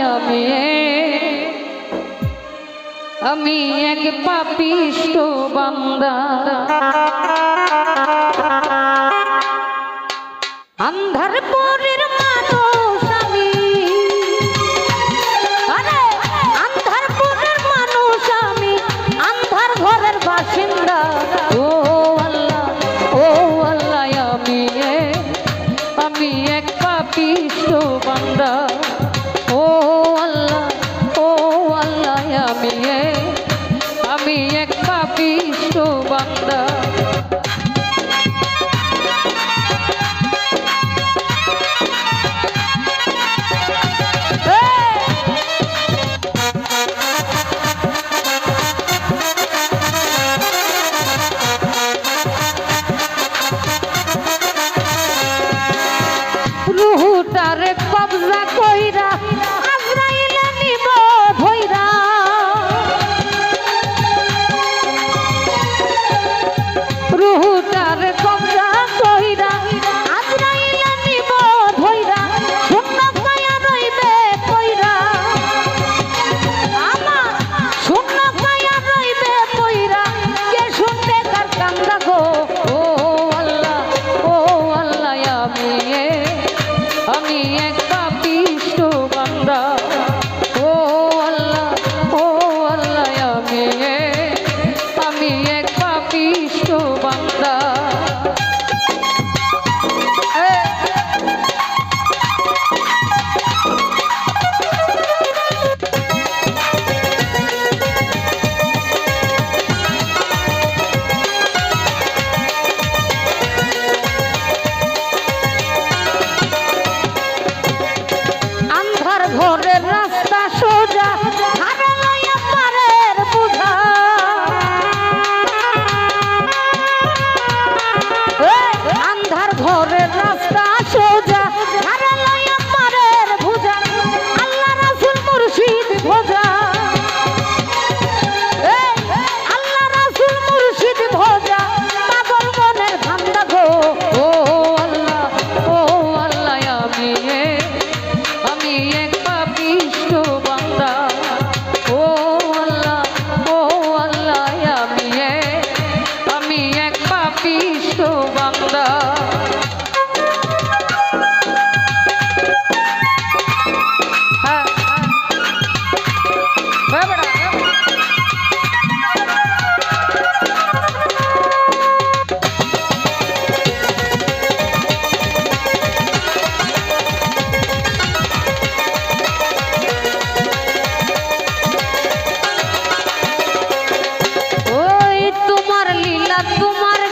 আমি আমি এক পাপিষ্ট বান্দা। আন্ধার পরের মানুষ আমি। আরে পরের মানুষ আমি। ঘরের বাসিন্দা। ও আল্লাহ ও আল্লাহ আমি আমি এক পাপিষ্ট বান্দা। কৃষ্ণ বান্দা তারে কবজা কইরা তোমার